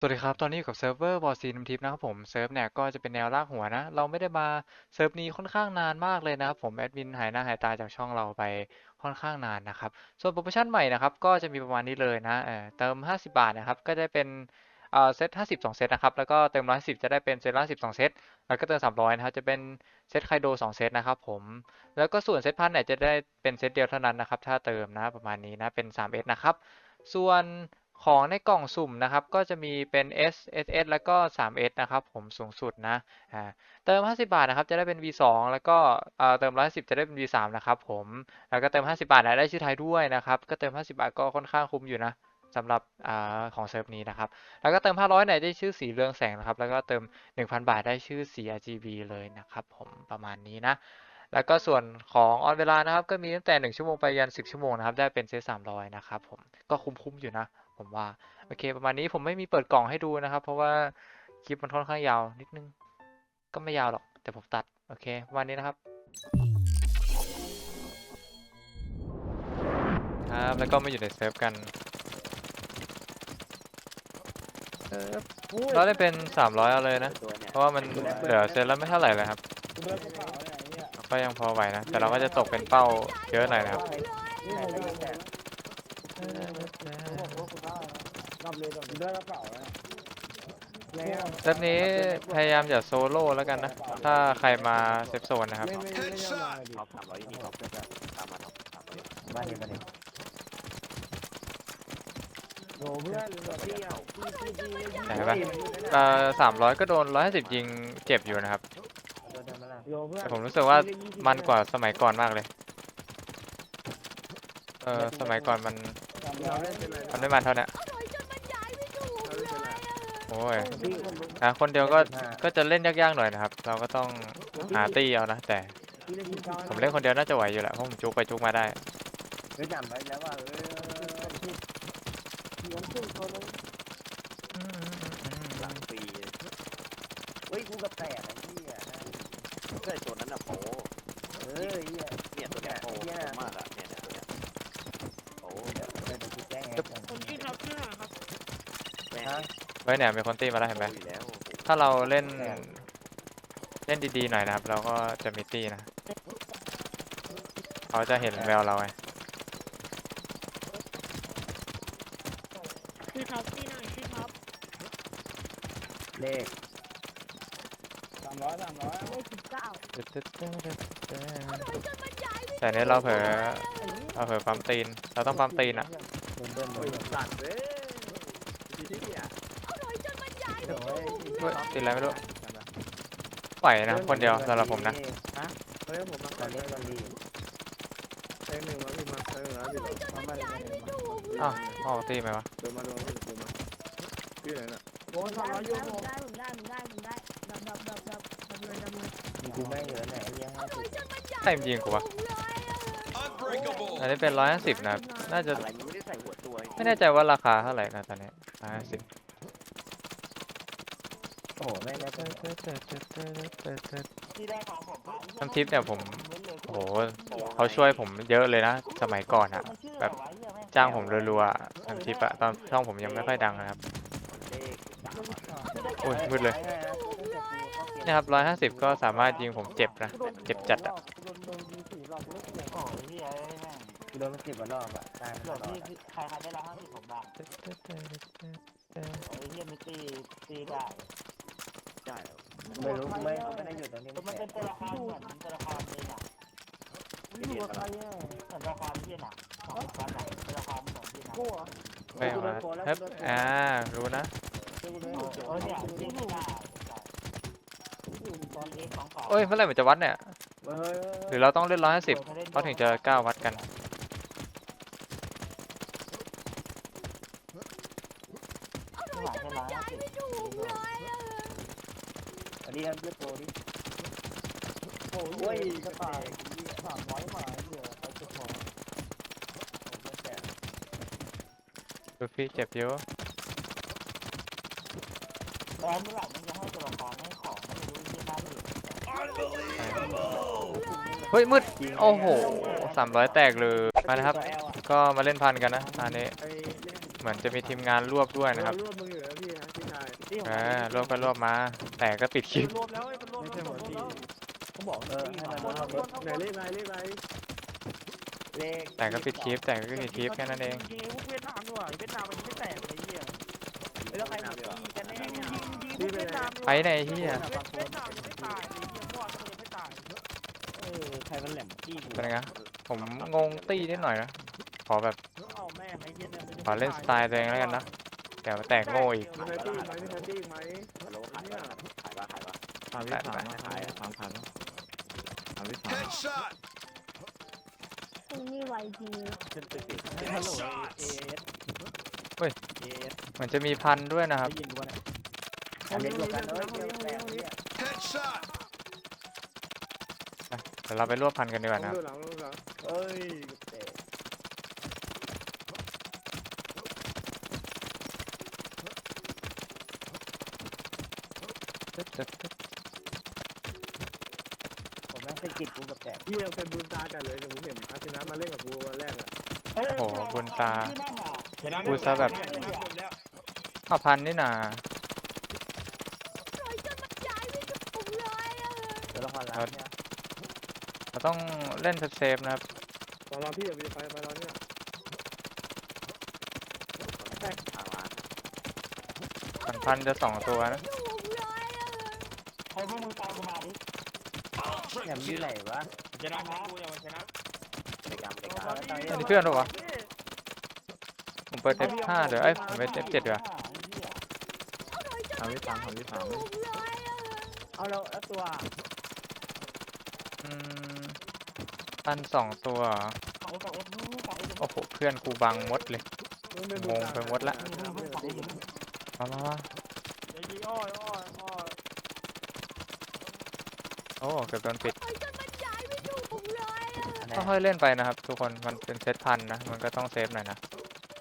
สวัสดีครับ ตอนนี้อยู่กับเซิร์ฟเวอร์บอซีนทิปนะครับผม เซิร์ฟเนี่ยก็จะเป็นแนวลากหัวนะ เราไม่ได้มาเซิร์ฟนี้ค่อนข้างนานมากเลยนะครับผม แอดมินหายหน้าหายตาจากช่องเราไปค่อนข้างนานนะครับ ส่วนโปรโมชั่นใหม่นะครับ ก็จะมีประมาณนี้เลยนะเเติม 50 บาทนะครับ ก็จะเป็นเอ่อเซต50 2 เซตนะครับ แล้วก็เติม 110 จะได้เป็นเซตละ12 เซต แล้วก็เติม 300 นะครับ จะเป็นเซตไคโด 2 เซตนะครับผม แล้วก็ส่วนเซตพันเนี่ยจะได้เป็นเซตเดียวเท่านั้นนะครับ ถ้าเติมนะประมาณนี้นะ เป็น 3S นะครับ ส่วน ของในกล่องสุ่มนะครับ ก็จะมีเป็น S SS แล้วก็ 3S นะครับ ผมสูงสุดนะอ่าเติม 50 บาทนะครับ จะได้เป็น V2 แล้วก็เติม 110 จะได้เป็น V3 นะครับผม แล้วก็เติม 50 บาทได้ชื่อไทยด้วยนะครับ ก็เติม 50 บาทก็ค่อนข้างคุ้มอยู่นะสำหรับอของเซิร์ฟนี้นะครับ แล้วก็เติม 500ไหนได้ชื่อสีเรืองแสงนะครับ แล้วก็เติม 1,000 บาทได้ชื่อสี RGB เลยนะครับ ผมประมาณนี้นะแล้วก็ส่วนของออนเวลานะครับ ก็มีตั้งแต่ 1 ชั่วโมงไปยัน 10 ชั่วโมงนะครับ ได้เป็นเซต300 นะครับผม ก็คุ้มๆอยู่นะ ผมว่า โอเค ประมาณนี้ผมไม่มีเปิดกล่องให้ดูนะครับ เพราะว่าคลิปมันค่อนข้างยาวนิดนึง ก็ไม่ยาวหรอก แต่ผมตัด โอเคประมาณนี้นะครับ ครับ แล้วก็มาอยู่ในเซิร์ฟกันเซิร์ฟเราได้เป็น 300เอาเลยนะ เพราะว่ามันเหลือเซตแล้วไม่เท่าไหร่เลยครับกูเดินกระเป๋าเนี่ยไอ้เนี่ยก็ยังพอไหวนะ แต่เราก็จะตกเป็นเป้าเยอะหน่อยนะครับ รอบเลยก่อนกูเดินกระเป๋าเนี่ยแล้วเซตนี้พยายามอย่าโซโล่แล้วกันนะ ถ้าใครมาเซฟโซนนะครับ ไม่ไม่ไม่ยอมมาดิท็อปสามร้อยนี่ท็อปเพื่อนตามมาท็อปสามร้อยบ้านนี้บ้านนี้โหเพื่อนเหลือพี่อะพี่พี่พี่ไหนปะ เอ่อสามร้อยก็โดนร้อยห้าสิบยิงเจ็บอยู่นะครับโยเพื่อนแต่ผมรู้สึกว่ามันกว่าสมัยก่อนมากเลย เออสมัยก่อนมันเราเล่นเป็นไร มันไม่มันเท่าเนี้ย อ้ยพี่คนรู้อะคนเดียวก็ก็จะเล่นยากๆหน่อยนะครับ เราก็ต้องหาตี้เอานะแต่พี่เล่นที่เก้าผมเล่นคนเดียวน่าจะไหวอยู่แหละเพราะผมจุกไปจุกมาได้เฮ้ยจำไว้แล้วว่าเออพี่พี่ยังขึ้นคนนึงหลังฟรีเฮ้ยกูกับแตกไอ้เหี้ยเพื่อนตัวนั้นอะโอ้เออไอ้เหี้ยเนี่ยตัวเนี้ยโอ้มากอะ ฮ้ยเนี่ยมีคนตีมาแล้วเห็นไหมอยู่แล้วถ้าเราเล่น เล่นดีๆหน่อยนะครับ เราก็จะมีตี้นะเขาจะเห็นแววเราไงพี่ท็อปพี่หน่อยพี่ท็อปเลขสามร้อยสามร้อยเลขสิบเก้าแต่เนี้ยเราเผลอเราเผลอปั๊มตีน เราต้องปั๊มตีนอะเดินเดินเดินสัตว์เว้ยเดี๋ยวเฮ้ย เฮ้ยตีนอะไรไม่รู้ไหวนะคนเดียวสำหรับผมนะเฮ้ยผมมาตอนนี้วันดีเต้หนึ่งมาพี่มาเต้แล้วพี่มามาเลยมาเลยมาอ้าวออกตีไหมวะเดินมาเดินมาเดินมาพี่ไหนน่ะโอ้ยได้สามร้อยยูผโรมได้ผมได้ผมได้ผมได้ดับดับดับดับดับเลยดับเลยมีกูไม่เหลือไหนเลี้ยงให้กูใช่จริงกูวะอันนี้เป็นร้อยห้าสิบนะครับน่าจะอะไรมึงไม่ได้ใส่หัวตัวไม่แน่ใจว่าราคาเท่าไหร่นะตอนนี้ร้อยห้าสิบ โอ้โห ไม่ได้ที่แรกของผมน้ำทิปเนี่ยผมโอ้โหเขาช่วยผมเยอะเลยนะ สมัยก่อนอะแบบจ้างผมรัวๆน้ำทิปอะตอนช่องผมยังไม่ค่อยดังนะครับโอ้ยมืดเลยนี่ครับร้อยห้าสิบก็สามารถยิงผมเจ็บนะเจ็บจัดอะโดนมาสิบกว่ารอบอะตายตลอดใครใครได้ร้อยห้าสิบผมบ้างไอ้เฮียมิตีตีได้ ได้ไม่รู้กูไม่ไม่ได้อยู่ตรงนี้มันเป็นตัวละครเหมือนตัวละครเลยน่ะไม่รู้ใครอะเหมือนตัวละครที่น่ะของตัวละครตัวละครเหมือนที่น่ะกูอะไม่มาครับอ่ารู้นะกูเลยเออเนี่ยที่ไม่ได้ตอนเล็กของของเอ้ยเมื่อไหร่มันจะวัดเนี่ยเฮ้ยหรือเราต้องเล่นร้อยห้าสิบเขาถึงจะกล้าวัดกัน หลายจะร้อยห้าสิบ อันนี้อันเลือกโปรดิโอ้ยกระต่ายสามร้อยหมาเดียวเขาจะพอดูพี่เจ็บเยอะแล้วเมื่อไหร่มันจะให้ตัวละครให้ของไม่รู้ที่น่าดูเฮ้ยมืด โอ้โหสามร้อยแตกเลยมานะครับ ก็มาเล่นพันกันนะอันนี้ เหมือนจะมีทีมงานรวบด้วยนะครับ รวบมืออยู่แล้วพี่ นะพี่ชายตีของเอมันอรวบก็รวบมา แต่ก็ปิดคลิป รวมแล้วมันรวมไม่แล้วใช่มันหัวรวมตีแล้วเขาบอกเออให้มันวนมาวนวนไหนเลขอะไรเลขอะไรเลขแต่ก็ปิดคลิป แต่ก็ปิดคลิปแค่นั้นเอง ยิงไอ้พวกเวียดนามด้วยเวียดนามมันยิงไม่แตกเลยไอ้เหี้ยแล้วใครหัวตีกันแน่ยิงเนี่ยยิงยิงพวกเวียดนามด้วยไปไหนเฮียเวียดนามยังไม่ตายเลยไอ้เหี้ยมั่วก็ยังไม่ตายเออใครมันแหลมตีกูเป็นไงผมงงตี้นิดหน่อยนะ ขอแบบ เอาแม่งไอ้เหี้ยเนี่ยมันยังขอเล่นสไตล์ตัวเองแล้วกันนะ เดี๋ยวแตกโง่อีก มีแพตตี้ไหมมีแพตตี้ไหมฮัลโหลขายป่ะขายป่ะขายป่ะสามวิสามขายสามพันสามวิสาม Headshot! คุณนี่ไวจริงขึ้นตึกดิฮัลโหลเอสเฮ้ย เอสเหมือนจะมีพันด้วยนะครับ ได้ยินกูเนี่ยอันนี้รวมกันเลยเดียวแปดเนี่ย Headshot! เดี๋ยวเราไปรวบพันกันดีกว่านะครับเอ้ยเตะ ผมแม่งสะกิดกูกับแตกพี่ยังเป็นบุญตากันเลยแต่ผมเห็นอาชินะมาเล่นกับกูวันแรกอะโอ้โหบุญตาชนะพูดซะแบบ ข้าวพันนี่นาโดยจะมาย้ายไม่ถูกเลยอะตัวละครลับเนี่ยเราต้องเล่นเซฟๆนะครับตอนเราพี่อย่าไปไฟไปเราเนี่ยทางร้านพันพันจะสองตัวนะ ถูกเลยอะ ใครพวกมึงตามกูมาดิ แหลมอยู่ไหนวะชนะนะกูยังชนะบริการบริการอันนี้เพื่อนปะวะ ผมเปิด F5 เดี๋ยวเอ้ยผมเปิด F7 เดี๋ยวาโดยจะสามวิสามสามวิสามถูกเลยอะเอาแล้วแล้วตัวอืมพันสองตัวเหรอโอ้โห เพื่อนกูบังหมดเลย งงไปหมดละ มามามา เดี๋ยวยิงอ้อยอ้อยอ้อย โอ้เกือบโดนปิดโดยจะมาย้ายไม่ถูกเลยอะอันไหนค่อยๆเล่นไปนะครับ ทุกคนมันเป็นเซตพันนะ มันก็ต้องเซฟหน่อยนะ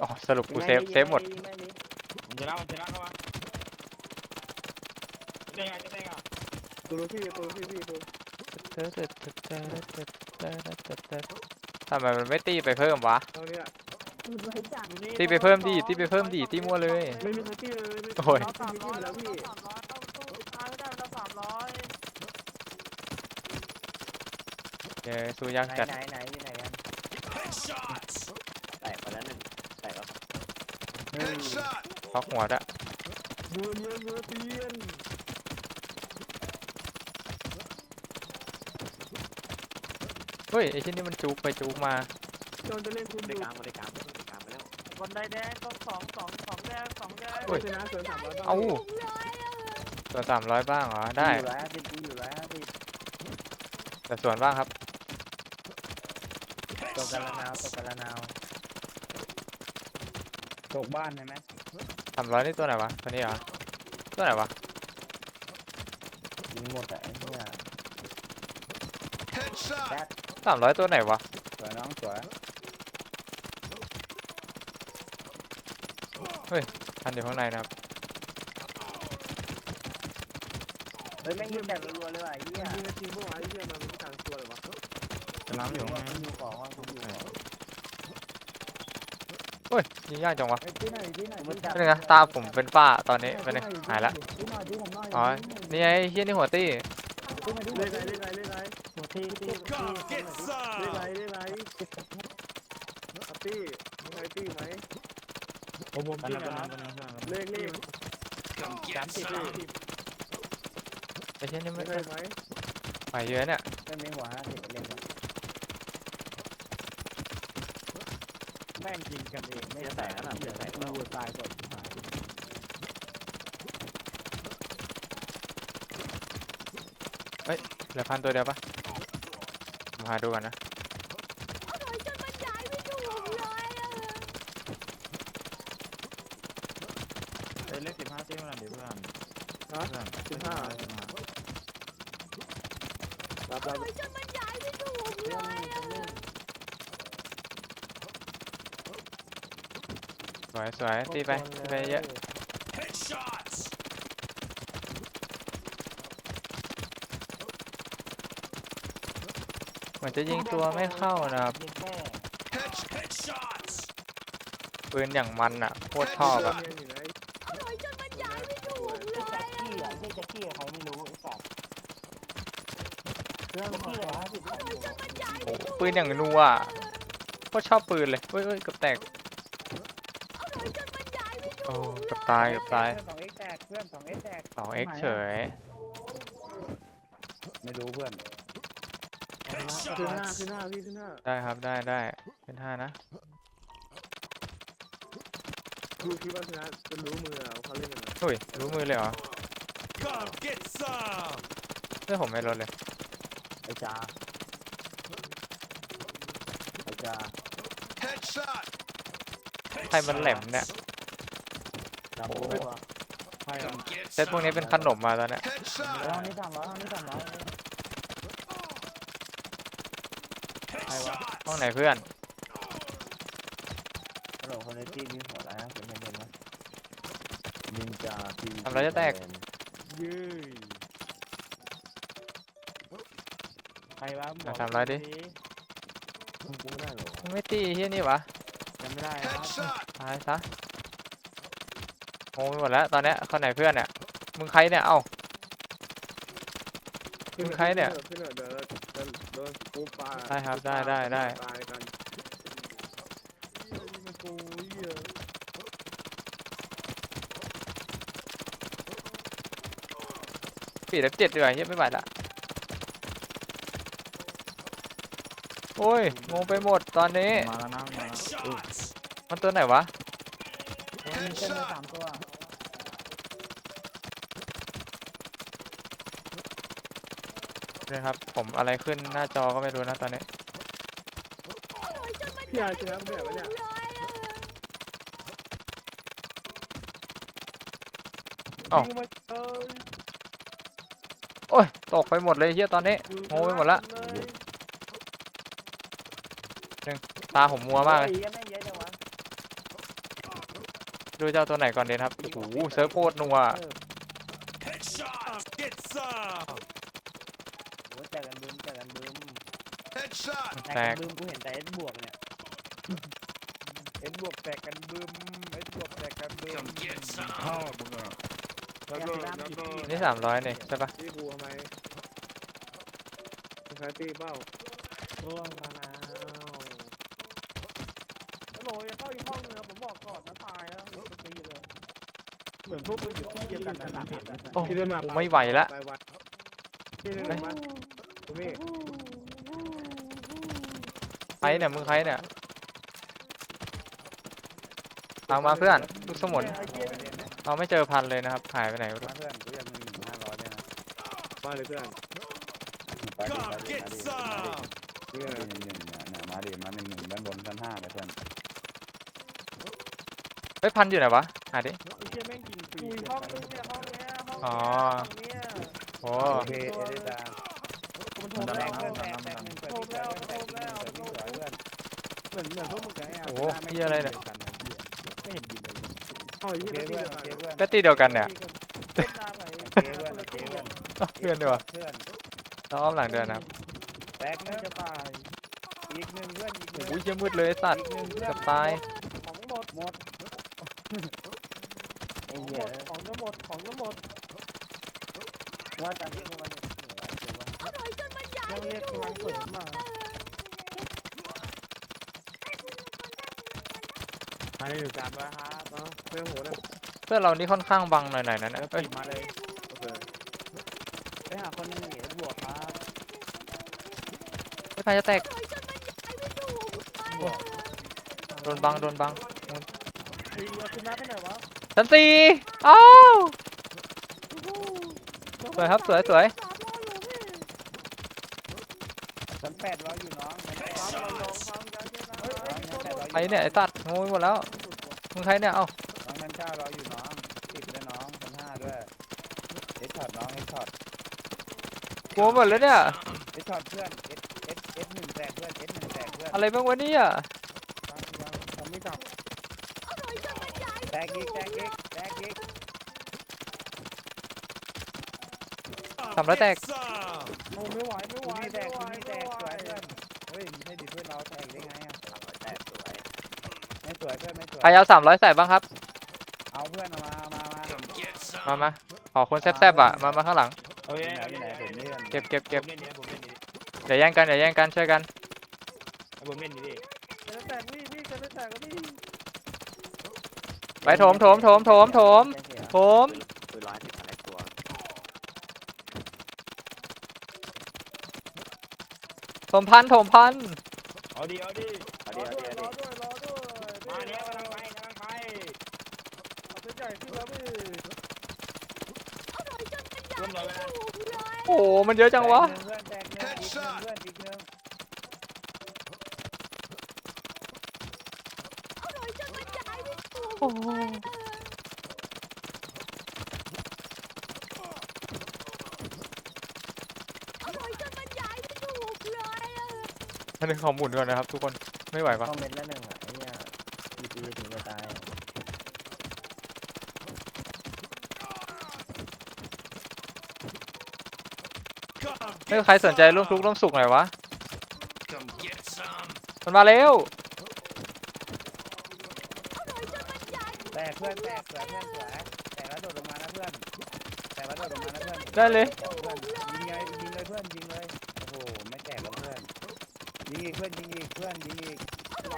อ๋อสรุปกูเซฟเซฟหมดมันชนะมันชนะเข้ามาจะได้ไงจะได้ไงตัวพี่ตัวพี่พี่ตัวทำไมมันไม่ตีไปเพิ่มวะตอนเนี้ยไว้จังตีไปเพิ่มดีตีไปเพิ่มดีตีมั่วเลยไม่มีแพตตี้เลยโอ้ยเราสามร้อยแล้แล้ววพี่ พี่สามร้อยต้องสู้ตายไม่ได้เราสามร้อย เย้สู้ยากไหนจัดไหนไหนอยู่ไหนกัน Headshots! แตกไปแล้วหนึ่งแตกแล้ว Headshot! พักหัวด้วยเมือเมือเมือเตียนเฮ้ยไอ้ที่นี่มันจุกไปจุกมาจนจะเล่นคุณบริดูการบริการบริการไปแล้วคนใดแดงต้องสองสองสองแดงสองแดงโอ้ยชนะเสริมสามร้อยเอ้าถูกเลยอะตัวสามร้อยบ้างเหรอได้อยู่ร้อยห้าสิบกูอยู่ร้อยห้าสิบแต่ส่วนบ้างครับ ตกกันละนาวตกกันละนาวตกบ้านใช่ไหมสามร้อยนี่ตัวไหนวะ ตัวนี้เหรอ ตัวไหนวะ ยิงหมดอะไอ้เนี่ย Headshot! สามร้อยตัวไหนวะ สวยน้องสวยทันอยู่ข้างในนะครับ เฮ้ยแม่งยิงแต่รัวๆเลยว่ะไอ้เหี้ย ยิงจริงเมื่อวานไอ้เหี้ยมันไม่กลางตัวเลย วะชนะอยู่ว่ากูอยู่ของว่ากูอยู่ของเฮ้ยยิงยากจังวะที่ไหนที่ไหนที่ไหนนี่นะตาผมเป็นฝ้าตอนนี้เป็นไงหายละที่ไหนที่ผมหน่อยอ๋อนี่ไงเฮียนี่หัวตี้ที่ไหนที่เล่นไรเล่นไรเล่นไรที่ที่ที่ Get เล่นไร some! เล่นไรตี้มีใครตี้ไหมผมผมที่นะเลขเลข Come สาม get สิบ some! ไอ้เฮียนี่ไม่ไม่ใช่ไหมไปเยอะเนี่ยไม่มีหัวห้าสิบเล่น ม่งยิงกันเองไม่แตกแล้วนะแตกแล้วกูตายก่อนเหลือพันตัวเดียวปะผมหาดูกันนะโดยจะมาย้ายไม่ถูกเลยอะเอ้ยเลขสิบห้าที่มันดิเพื่อนฮะเพื่อนสิบห้ารับรับโดยจะมาย้ายไม่ถูกเลยอะ สวยสวยตีไปตีไปเยอะเหมือนจะยิงตัวไม่เข้านะครับปืนอย่างมันอะโคตรชอบอะโอ้ปืนอย่างนัวโคตรชอบปืนเลยเฮ้ยเฮ้ยกับแตก อ้เกับตายเกับตายสองเอ็กแตกเพื่อนสองเอ็กแตกสองเอ็กเฉยไม่รู้เพื่อนขึ้นหน้า Headshot. ขึ้นหน้าพี่ขึ้นหน้าได้ครับได้ได้เป็นท่านะดูคิดว่าชนะจะรู้มือเอาเขาเล่นยังไงอุ้ยรู้มือเลยเหรอ Come get some. เพื่อนผมไม่ลดเลยไอ้จ่าไอ้จ่า Headshot. ใครมันแหลมเนี่ย จำโอ้อะ Come get เซตพวกนี้เป็นขนมมาตอนเนี้ย Headshot. ห้องนี้สามร้อยห้องนี้สามร้อย Headshot. ห้องไหนเพื่อนฮัลโหลคนในที่มีหัวแล้วเป็นยังไงนะนินจาพีทำไรจะแตก ยืยใครวะอะทำร้ายดิ กูไม่ได้หรอมึงไม่ตีเฮียนี่วะยังไม่ได้ครับ Headshot. ตายซะ โง่ไปหมดแล้วตอนเนี้ยคนไหนเพื่อนเนี่ยมึงใครเนี่ยเอ้า มึงใครเนี่ยขึ้นเถอะเดี๋ยวเราโดนกูปาได้ครับได้ได้ได้ ตายกันมันกูเหี้ยปีดเจ็ดดีกว่าเฮียไม่ไหวละโอ้ยงงไปหมดตอนนี้มาแล้วนะมาแล้ว Headshot. มันตัวไหนวะมีเส้นไปสามตัว นะครับ ผมอะไรขึ้นหน้าจอก็ไม่รู้นะตอนนี้อร่อยจนบรรพี่ยายอาชนะแบบว่าเนี่ยเลยอะเอ้ายิงมาเอ้ยโอ้ย ตกไปหมดเลยเฮียตอนนี้งงไปหมดละ ตาผมมัวมากเลยโอ้หี้ไม่เยอะจังวะดูเจ้าตัวไหนก่อนดีนะครับ โอ้โหเซิร์ฟโคตรนัวเออ Headshot. Get some. โอ้แจกกันบึ้มแจกกันบึ้ม Headshot. แตกบึ้มกูเห็นแต่เอสบวกเนี่ยเอสบวกแตกกันบึ้มเอสบวกแตกกันบึ้ม Come get some. แล้วก็แล้วก็นี่สามร้อยนี่ใช่ปะพี่กูทำไมใช้ตีเป้าร่วงมาแล้วฮัลโหลอย่าเข้าอีกห้องนึงนะผมบอกก่อนนะตายแล้วตีเลยเหมือนพวกมึงอยู่ที่เดียวกันนะโอ้ไม่ไหวละ ไปวัดที่หนึ่งมา คุณพี่ใครเนี่ยมึงใครเนี่ยเอามาเพื่อนลูกสมุนไอ้เหี้ยเราไม่เจอพันเลยนะครับหายไปไหนไม่รู้มาเพื่อนกูยังมีหนึ่งห้าร้อยด้วยนะมาเลยเพื่อนไปดิ Come ไปดิ get มาดิ some. เพื่อมานดิหนึ่งหนึ่งเนี่ยเนี่ยมาดิมาหนึ่งหนึ่งด้านบนชั้นห้าเลยเพื่อนเฮ้ยพันอยู่ไหนวะหาดิไอ้เหี้ยแม่งกินฟรีห้องนึงเนี่ยห้องเนี้ยห้องอ๋อเนี่ยโอ้โอเคเอเดต้า มันโทรแล้วเพื่อนแตกแตกหนึ่งโทรแล้วโทรแล้วโทรแล้วเหมือนเหมือนพวกมึงไงอะโหเฮียอะไรเนี่ยไม่เห็นดีเลยอ๋อโอยี่เคไม่ดีเพื่อนเลโอยเคเพื่อนก็ตีเดียวกันเนี่ยเล่นตามไปโอเคเพื่อนโอเคเพื่อนอ้าวเพื่อนดีกว่าเพื่อนเราอ้อมหลังเดินนะครับแตกไม่นะจะตายอีกหนึ่งเพื่อนอีกหนึ่งโอ้ยเหี้ยมืดเลยไอ้สัตว์อีกหนึ่งเพื่อเกืนอบตายของหมดหมดไอ้ของหเหี้มยดของก็หมดของก็หมดว่าตอนที่กูมัน อร่อยจนบรรยายต้องไม่เรียกถูกำลังกเปิดมาใครอยู่การวะครับเนาะเรื่องหัวนะเพื่อนเรานี่ค่อนข้างบังหน่อยๆนะเนี่ยเอ้ยมาเลยโอเคไปหาคนหนีบวกครับไม่พายจะแตกอร่อยจนบรรยายไม่ถูกเลยอะโดนบังโดนบังดีเอาขึ้นมาไปไหนวะชั้นสี่เอ้าวสวยครับสวยสวย สามร้อยหลงเลย ชั้น แปดร้อยอยู่น้องชั้นแปดฟังร้อยลองฟังกันเยอะนะเฮ้ยเฮ้ยตัวหมดไอเนี่ยไอสัตว์งงไปหมดแล้วมึงใครเนี่ยเอ้าน้องชั้นเก้าร้อยอยู่น้องสิบด้วยน้องชั้นห้าด้วยเอสช็อตน้องเอสช็อตงงหมดแล้วเนี่ยเอสช็อตเพื่อนเอสเอสเอสหนึ่งแตกเพื่อนเอสหนึ่งแตกเพื่อนอะไรบ้างวะเนี่ยผมไม่จับอร่อยจนบรรยายแตกอีกแตกอีกแตกอีกทำแล้วแตก Get some. โอ้ไม่ไหวไม่ไหวคุณมีแตไม่กไหว พื่อนไม่สวยใครเอาสามร้อยใส่บ้างครับ เอาเพื่อนเอามามามา Come get มา some. มาขอคนแซบๆอะ มามาข้างหลัง โอเคอยู่ไหนอยู่ไหนผมนี่เพื่อนเก็บเก็บเก็บผมเล่นนี้ผมเล่นนี้อย่าแย่งกันอย่าแย่งกันช่วยกันไอ้บนเม่นนี่ดิจะแตกพี่พี่จะแตกแล้วพี่ไปโถมโถมโถมโถมโถมโถมปืนร้อยสิบอะไรตัวโถมพันโถมพันเอาดิเอาดิเอารดี๋อยวด้วยเดี๋ยวรอเดี๋ มาเนี้ยกำลังไปกำลังไปเอาตัวใหญ่ขึ้นแล้วพี่อร่อยจนมันใหญ่ร่วมร้อยไม่ไปนะถูกเลยโอ้โหมันเยอะจังวะ เพื่อนแตกหนึ่งอีกหนึ่งเพื่อนอีกหนึ่งอร่อยจนมันใหญ่ไม่ถูกโอ้โหอร่อยจนมันใหญ่ไม่ถูกเลยอะอันนี้ขอหมุนก่อนนะครับทุกคนไม่ไหวปะคอมเมนต์ละหนึ่งอะไอ้เนี่ยปีปี ถึงจะตาย Come ไม่ get ใครสนใจร่วมทุกข์ร่วมสุขหน่อยวะ Come get some. มันมาเร็วอร่อยจนมันใหญ่แตกเพื่อนแตกสวยเพื่อนสวยแตกแล้วโดดลงมานะเพื่อนแตกแล้วโดดลงมานะเพื่อนได้เลยเพื่อนยิงไงยิงเลยเพื่อนยิงเลยโอ้โหไม่แตกแล้วเพื่อนยิงอีกเพื่อนยิงอีกเพื่อนยิงอีกหลั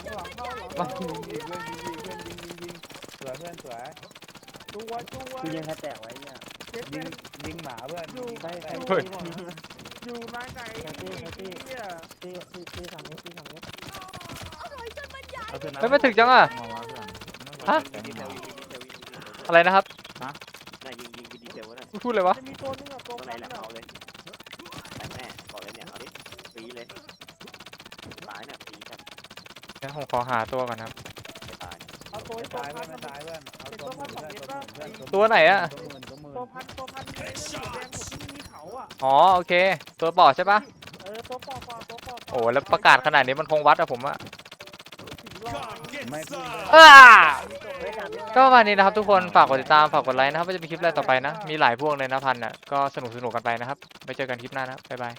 งหลังเข้าหลังเข้ายิงอีกเพื่อนยิงอีกเพื่อนยิงยิงยิงสวยเพื่อนสวยตัวตัวคือยิงใครแตกไว้เนี่ยเจ็บยิงยิงหมาเพื่อนอยู่ไปเฮ้ยอยู่ไหนไหนเนี่ยตีตีตีสองนิดตีสองนิดอร่อยจนมันใหญ่เฮ้ยไม่ถึงจังอะฮะอะไรนะครับน่ะยิงยิงดีเซลนะพูดเลยวะจะมีตัวนึง หาตัวก่อนนะครับไม่ตายเอาตัวไม่ตัวตายพัเพื่อนนไม่ตายเพื่อนเอาตัวหมื่นเพื่อนตัวหมื่นเพื่อนตัวไหนอะ ตัวหมื่นตัวหมื่นตัวพันตัวพันเรื่องสีแดงผมที่มีเขาอะอ๋อโอเค ตัวบอดใช่ปะเออตัวปอกปอกตัวปอกโอ้แล้วประกาศขนาดนี้มันคงวัดอะผมอะ Come get ไม่พูด some. อ้าไม่กัดก็ประมาณนี้นะครับทุกคนฝากกดติดตามฝากกดไลค์นะครับว่าจะมีคลิปอะไรต่อไปนะ มีหลายพวกเลยนะพันอะก็สนุกสนุกกันไปนะครับไปเจอกันคลิปหน้านะครับบ๊ายบาย